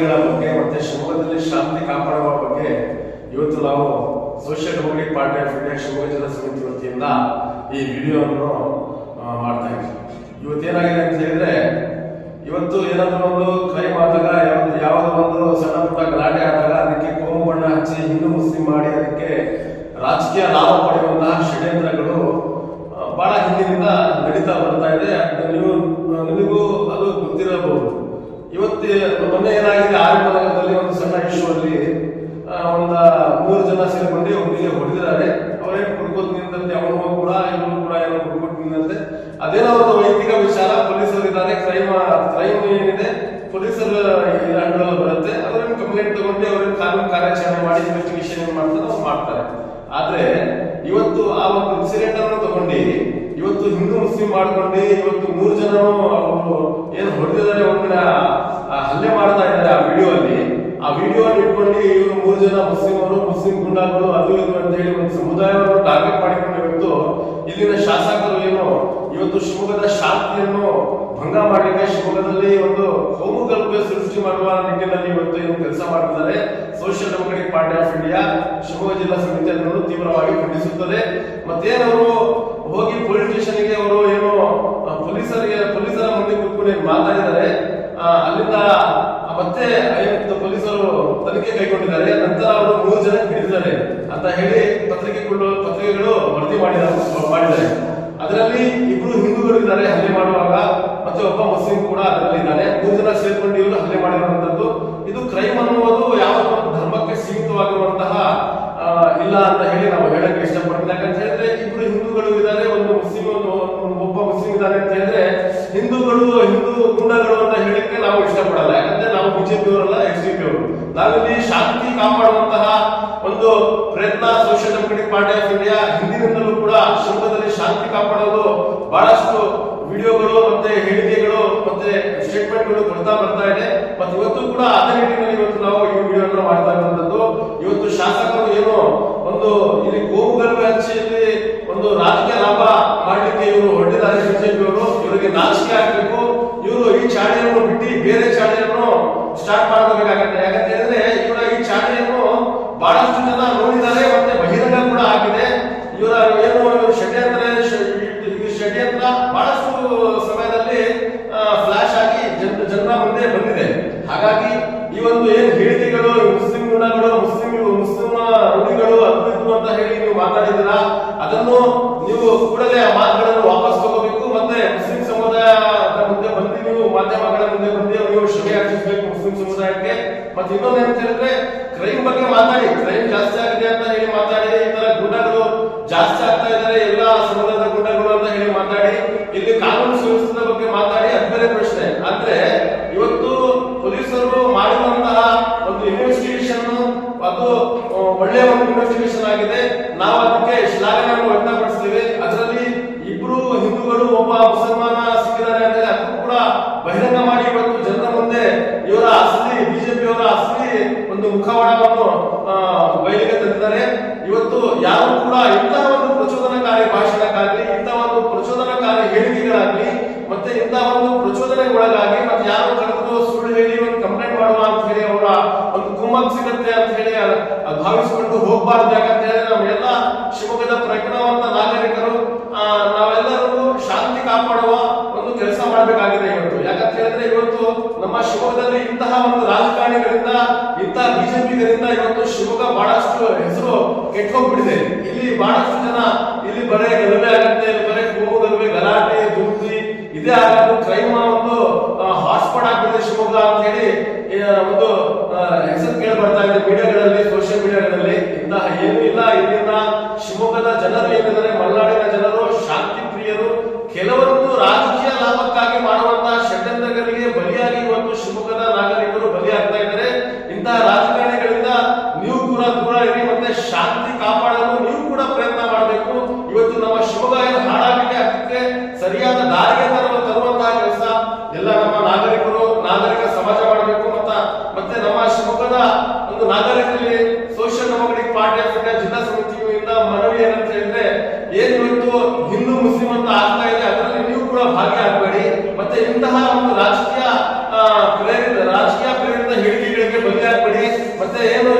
ಚಟುವಟಿಕೆಗಳ ಬಗ್ಗೆ ಮತ್ತೆ ಶಿವಮೊಗ್ಗದಲ್ಲಿ ಶಾಂತಿ ಕಾಪಾಡುವ ಬಗ್ಗೆ ಇವತ್ತು ನಾವು social democratic party of India Shivamogga ಜಿಲ್ಲಾ ಸಮಿತಿ ವತಿಯಿಂದ ಈ ವಿಡಿಯೋವನ್ನು ಮಾಡ್ತಾ ಇದ್ದೀವಿ ಇವತ್ತೇನಾಗಿದೆ ಅಂತ ಹೇಳಿದ್ರೆ, ಇವತ್ತು ಏನಾದರೂ ಒಂದು ಕ್ರೈಮ್ ಆದಾಗ ಯಾವ್ದು, ಯಾವುದೋ ಒಂದು ಸಣ್ಣ ಪುಟ್ಟ ಗಲಾಟೆ ಆದಾಗ ಅದಕ್ಕೆ ಕೋಮು ಬಣ್ಣ ಹಚ್ಚಿ ಹಿಂದೂ ಮುಸ್ಲಿಂ ಮಾಡಿ ಅದಕ್ಕೆ ರಾಜಕೀಯ ಲಾಭ ಪಡೆಯುವಂತಹ ಷಡ್ಯಂತ್ರಗಳು ಬಹಳ ಹಿಂದಿನಿಂದ ನಡೀತಾ ಬರ್ತಾ ಇದೆ. ನೀವು ನಿಮಗೂ ಇವತ್ತು ಮೊನ್ನೆ ಏನಾಗಿದೆ? ಆರ್ಯನಗರದಲ್ಲಿ ಒಂದು ಸಣ್ಣ ಇಶ್ಯೂ ಅಲ್ಲಿ ಒಂದ ಮೂರು ಜನ ಸೇರ್ಕೊಂಡು ಒಬ್ಬರಿಗೆ ಹೊಡೆದಿದ್ದಾರೆ. ಅವರೇನು ಹುಡುಕೋದು ನಿಂತಂತೆ? ಅವನು ಕೂಡ ಇವನು ಕೂಡ ಏನೋ ಕುಡ್ಕೊಟ್ ನಿಂತಂತೆ. ಅದೇನೋ ಒಂದು ವೈಯಕ್ತಿಕ ವಿಚಾರ, ಪೊಲೀಸರು ಇದ್ದಾರೆ. ಕ್ರೈಮ್ ಕ್ರೈಮ್ ಏನಿದೆ? ಪೊಲೀಸರ ಅಂಡರ್ ಬರುತ್ತೆ. ಅವ್ರನ್ನ ಕಂಪ್ಲೇಂಟ್ ತಗೊಂಡು ಅವರು ಕಾನೂನು ಕಾರ್ಯಾಚರಣೆ ಮಾಡಿ ಇನ್ವೆಸ್ಟಿಗೇಷನ್ ಏನ್ ಮಾಡ್ತಾರೆ ಅವ್ರು ಮಾಡ್ತಾರೆ. ಆದ್ರೆ ಇವತ್ತು ಆ ಒಂದು ಇನ್ಸಿಡೆಂಟ್ ಅನ್ನು ತಗೊಂಡು, ಇವತ್ತು ಹಿಂದೂ ಮುಸ್ಲಿಂ ಮಾಡ್ಕೊಂಡು, ಇವತ್ತು ಮೂರು ಜನ ಅವರು ಏನು ಹೊಡೆದಿದ್ದಾರೆ ಆ ಹಲ್ಲೆ ಮಾಡ್ತಾ ಇದ್ದಾರೆ ಆ ವಿಡಿಯೋ ಅಲ್ಲಿ ಆ ವಿಡಿಯೋ ಇಟ್ಕೊಂಡು ಇವರು ಮೂರು ಜನ ಮುಸ್ಲಿಮರು, ಮುಸ್ಲಿಂ ಗುಂಡಾಗಳು, ಅದು ಇದು ಅಂತ ಹೇಳಿ ಒಂದು ಸಮುದಾಯವನ್ನು ಟಾರ್ಗೆಟ್ ಮಾಡಿಕೊಂಡು ಇವತ್ತು ಇಲ್ಲಿನ ಶಾಸಕರು ಏನು, ಇವತ್ತು ಶಿವಮೊಗ್ಗದ ಶಾಂತಿಯನ್ನು ಭಂಗ ಮಾಡಲಿಕ್ಕೆ ಶಿವಮೊಗ್ಗದಲ್ಲಿ ಒಂದು ಕೋಮು ಗಲಭೆ ಸೃಷ್ಟಿ ಮಾಡುವ ನಿಟ್ಟಿನಲ್ಲಿ ಇವತ್ತು ಏನು ಕೆಲಸ ಮಾಡ್ತಿದ್ದಾರೆ. Social democratic party of India Shivamogga ಜಿಲ್ಲಾ ಸಮಿತಿ ಅನ್ನೋದು ತೀವ್ರವಾಗಿ ಖಂಡಿಸುತ್ತದೆ. ಮತ್ತೇನವರು ಹೋಗಿ ಪೊಲೀಸ್ ಸ್ಟೇಷನ್ಗೆ ಅವರು ಏನು ಆ, ಪೊಲೀಸರಿಗೆ ಪೊಲೀಸರ ಮುಂದೆ ಕೂತ್ಕೊಂಡು ಏನ್ ಮಾತಾಡಿದ್ದಾರೆ ಆ, ಅಲ್ಲಿಂದ ಆ, ಮತ್ತೆ ಐವತ್ತು ಪೊಲೀಸರು ತನಿಖೆ ಕೈಗೊಂಡಿದ್ದಾರೆ. ನಂತರ ಅವರು ಮೂರು ಜನ ಹಿಡಿದಿದ್ದಾರೆ ಅಂತ ಹೇಳಿ ಪತ್ರಿಕೆಗಳು ಪತ್ರಿಕೆಗಳು ವರದಿ ಮಾಡಿದ್ದಾರೆ ಮಾಡಿದ್ದಾರೆ. ಅದರಲ್ಲಿ ಇಬ್ರು ಹಿಂದೂಗಳು ಇದ್ದಾರೆ, ಹಲ್ಲೆ ಮಾಡುವಾಗ. ಮತ್ತೆ ಒಬ್ಬ ಮುಸ್ಲಿಂ ಕೂಡ ಅದರಲ್ಲಿ ಇದ್ದಾರೆ ಮೂರು ಜನ ಸೇರ್ಕೊಂಡು ಇವರು ಹಲ್ಲೆ ಮಾಡಿರುವಂತದ್ದು. ಇದು ಕ್ರೈಮ್ ಅನ್ನುವುದು ಯಾವ ಧರ್ಮಕ್ಕೆ ಸೀಮಿತವಾಗಿರುವಂತಹ ಇಲ್ಲ ಅಂತ ಹೇಳಿ ನಾವು ಹೇಳಕ್ಕೆ ಇಷ್ಟಪಡ್ತೀನಿ. ಯಾಕಂತ ಹೇಳಿದ್ರೆ ಇಬ್ರು ಹಿಂದೂಗಳು ಇದ್ದಾರೆ, ಒಂದು ಮುಸ್ಲಿಂ ಒಬ್ಬ ಮುಸ್ಲಿಂ ಇದ್ದಾರೆ ಅಂತ ಹೇಳಿದ್ರೆ ಹಿಂದೂಗಳು, ಹಿಂದೂ ಗುಂಡಗಳು ಅಂತ ಹೇಳಿಕ್ಕೆ ನಾವು ಇಷ್ಟಪಡಲ್ಲ ನಾವು ಬಿಜೆಪಿ ಅವರಲ್ಲ ಪಿ ಅವರು. ನಾವಿಲ್ಲಿ ಶಾಂತಿ ಕಾಪಾಡುವಂತಹ ಒಂದು ಪ್ರಯತ್ನ social democratic party of India ಹಿಂದಿನಿಂದಲೂ ಕೂಡ ಶಿವಮೊಗ್ಗದಲ್ಲಿ ಶಾಂತಿ ಕಾಪಾಡೋದು ಬಹಳಷ್ಟು ವಿಡಿಯೋಗಳು ಮತ್ತೆ ಹೇಳಿಕೆಗಳು ಮತ್ತೆ ಸ್ಟೇಟ್ಮೆಂಟ್ಗಳು ಕೊಡ್ತಾ ಬರ್ತಾ ಇದೆ. ಮತ್ತೆ ಇವತ್ತು ಕೂಡ ಅದೇ ನಿಟ್ಟಿನಲ್ಲಿ ಇವತ್ತು ನಾವು ಈ ವಿಡಿಯೋನ ಮಾಡ್ತಾ ಇರುವಂತದ್ದು. ಇವತ್ತು ಶಾಸಕರು ಏನು ಒಂದು ಇಲ್ಲಿ ಗೋವು ಇಲ್ಲಿ ಒಂದು ರಾಜಕೀಯ ಲಾಭ ಮಾಡಲಿಕ್ಕೆ ಇವರು ಹೊರಟಿದ್ದಾರೆ ಬಿಜೆಪಿ ಅವರು ಇವರಿಗೆ ನಾಚಿಕೆ ಆಗ್ಬೇಕು ಇವರು ಈ ಚಾಳಿಯನ್ನು ಬಿಟ್ಟು ಬೇರೆ ಚಾಳಿಯನ್ನು ಸ್ಟಾರ್ಟ್ ಮಾಡಬೇಕಾಗತ್ತೆ ಯಾಕಂತ ಹೇಳಿದ್ರೆ ಇವರ ಈ ಚಾನೆಲ್ ಬಹಳಷ್ಟು ಜನ ನೋಡಿದ್ದಾರೆ, ಮತ್ತೆ ಬಹಿರಂಗ ಕೂಡ ಆಗಿದೆ. ಇವರ ಏನು ಷಡ್ಯಂತ್ರ ಷಡ್ಯಂತ್ರ ಬಹಳಷ್ಟು ಸಮಯದಲ್ಲಿ ಫ್ಲಾಶ್ ಆಗಿ ಜನ, ಜನರ ಮುಂದೆ ಬಂದಿದೆ. ಹಾಗಾಗಿ ಈ ಒಂದು ಏನು ಹೇಳಿಕೆಗಳು ಮುಸ್ಲಿಂ ಗುಣಗಳು ಮುಸ್ಲಿಂ ಮುಸ್ಲಿಂ ರೂಢಿಗಳು ಅದು ಅಂತ ಹೇಳಿ ನೀವು ಮಾತಾಡಿದ್ದೀರಾ, ಅದನ್ನು ನೀವು ಕೂಡಲೇ ಆ ಮಾತುಗಳನ್ನು ವಾಪಸ್ ತಗೋಬೇಕು ಮತ್ತೆ ಮುಸ್ಲಿಂ ಸಮುದಾಯದ ಮುಂದೆ ಬಂದು ನೀವು ಮಾಧ್ಯಮಗಳ ಮುಂದೆ ಬಂದು ನೀವು ಶ್ರಮೆ ಹಾಕಿಸ್ಬೇಕು ಮುಸ್ಲಿಂ ಸಮುದಾಯಕ್ಕೆ ಮತ್ತೆ ಇನ್ನೊಂದು ಏನಂತ ಹೇಳಿದ್ರೆ ಕ್ರೈಮ್ ಬಗ್ಗೆ ಮಾತಾಡಿ. ಕ್ರೈಮ್ ಜಾಸ್ತಿ ಆಗಿದೆ ಅಂತ ಹೇಳಿ ಮಾತಾಡಿ. ಈ ತರ ಗುಂಡಗಳು ಜಾಸ್ತಿ ಆಗ್ತಾ ಇದ್ದಾರೆ, ಎಲ್ಲ ಸಮುದ್ರದ ಗುಂಡಗಳು ಅಂತ ಹೇಳಿ ಮಾತಾಡಿ. ಇಲ್ಲಿ ಕಾನೂನು ಸುವ್ಯವಸ್ಥೆ ಬಗ್ಗೆ ಮಾತಾಡಿ, ಅದು ಬೇರೆ ಪ್ರಶ್ನೆ. ಆದ್ರೆ ಇವತ್ತು ಪೊಲೀಸರು ಮಾಡಿರುವಂತಹ ಒಂದು ಇನ್ವೆಸ್ಟಿಗೇಷನ್ ಅದು ಒಳ್ಳೆಯ ಒಂದು ಇನ್ವೆಸ್ಟಿಗೇಷನ್ ಆಗಿದೆ. ನಾವು ಅದಕ್ಕೆ ಶ್ಲಾಘನೆಯನ್ನು ವ್ಯಕ್ತಪಡಿಸ್ತೀವಿ. ಅದರಲ್ಲಿ ಇಬ್ರು ಹಿಂದೂಗಳು, ಒಬ್ಬ ಮುಸಲ್ಮಾನ ಸಿಕ್ಕಿದ್ದಾರೆ ಅಂದ್ರೆ ಅದನ್ನು ಕೂಡ ಬಹಿರಂಗ ಮಾಡಿ ಇವತ್ತು ಜನರ ಮುಂದೆ ಇವರ ಅಸಲಿ ಬಿಜೆಪಿ ಅವರ ಅಸಲಿ ಒಂದು ಮುಖವಾಡವನ್ನು ಆ, ಬಯಲಿಗೆ ತಂದಿದ್ದಾರೆ ಇವತ್ತು ಯಾರು ಕೂಡ ಇಂತಹ ಒಂದು ಪ್ರಚೋದನಕಾರಿ ಭಾಷಣಕ್ಕಾಗಲಿ ಇಂತಹ ಒಂದು ಪ್ರಚೋದನಕಾರಿ ಹೇಳಿಕೆಗಳಾಗಲಿ ಮತ್ತೆ ಇಂತಹ ಒಂದು ಪ್ರಚೋದನೆಗೆ ಒಳಗಾಗಿ ಮತ್ತೆ ಯಾರು ಕರೆದು ಸುಳ್ಳು ಹೇಳಿ ಒಂದು ಕಂಪ್ಲೇಂಟ್ ಮಾಡುವ ಅಂತ ಹೇಳಿ ಅವರ ಒಂದು ಕುಮ್ಮಕ್ ಸಿಗತ್ತೆ ಅಂತ ಹೇಳಿ ಭಾವಿಸಿಕೊಂಡು ಹೋಗಬಾರ್ದು. ಯಾಕಂತ ಹೇಳಿದ್ರೆ ನಾವೆಲ್ಲ ಶಿವಮೊಗ್ಗದ ಪ್ರಜ್ಞಾವಂತ ನಾಗರಿಕರು ನಾವೆಲ್ಲರೂ ಶಾಂತಿ ಕಾಪಾಡುವ ಒಂದು ಕೆಲಸ ಮಾಡಬೇಕಾಗಿದೆ ಇವತ್ತು. ಯಾಕಂತ ಹೇಳಿದ್ರೆ ಇವತ್ತು ನಮ್ಮ ಶಿವಮೊಗ್ಗದಲ್ಲಿ ಇಂತಹ ಒಂದು ರಾಜಕಾರಣಿಗಳಿಂದ ಇಂತಹ ಬಿಜೆಪಿಗಳಿಂದ ಇವತ್ತು ಶಿವಮೊಗ್ಗ ಬಹಳಷ್ಟು ಹೆಸರು ಕೆಟ್ಟೋಗ್ಬಿಟ್ಟಿದೆ ಇಲ್ಲಿ ಬಹಳಷ್ಟು ಜನ ಇಲ್ಲಿ ಬರೇ ಗಲಭೆ ಆಗತ್ತೆ ಇಲ್ಲಿ ಬರೇ ಕೋಮು ಗಲಭೆ ಗಲಾಟೆ ದುಂಬಿ ಇದೇ ಆಗೋದು ಕ್ರೈಮ್ ಒಂದು ಹಾಟ್ಸ್ಪಾಟ್ ಆಗ್ಬಿಟ್ಟಿದೆ ಶಿವಮೊಗ್ಗ ಅಂತ ಹೇಳಿ ಆ, ಒಂದು ಆ, ಹೆಸರು ಕೇಳಿ ಬರ್ತಾ ಇದೆ ಮೀಡಿಯಾಗಳಲ್ಲಿ ಸೋಷಿಯಲ್ ಮೀಡಿಯಾಗಳಲ್ಲಿ ಮಗಳಿಗೆ ಪಾರ್ಟಿ ಆಫ್ ಜಿಲ್ಲಾ ಸಮಿತಿಯಿಂದ ಮನವಿ ಏನಂತ ಹೇಳಿದ್ರೆ, ಏನ್ ಇವತ್ತು ಹಿಂದೂ, ಮುಸ್ಲಿಂ ಅಂತ ಆಗ್ತಾ ಇದೆ, ಅದರಲ್ಲಿ ನೀವು ಕೂಡ ಭಾಗಿಯಾಗಬೇಡಿ. ಮತ್ತೆ ಇಂತಹ ಒಂದು ರಾಜಕೀಯ ಪ್ರೇರಿತ ರಾಜಕೀಯ ಪ್ರೇರಿತ ಹೇಳಿಕೆಗಳಿಗೆ ಆಗ್ಬೇಡಿ. ಮತ್ತೆ ಏನು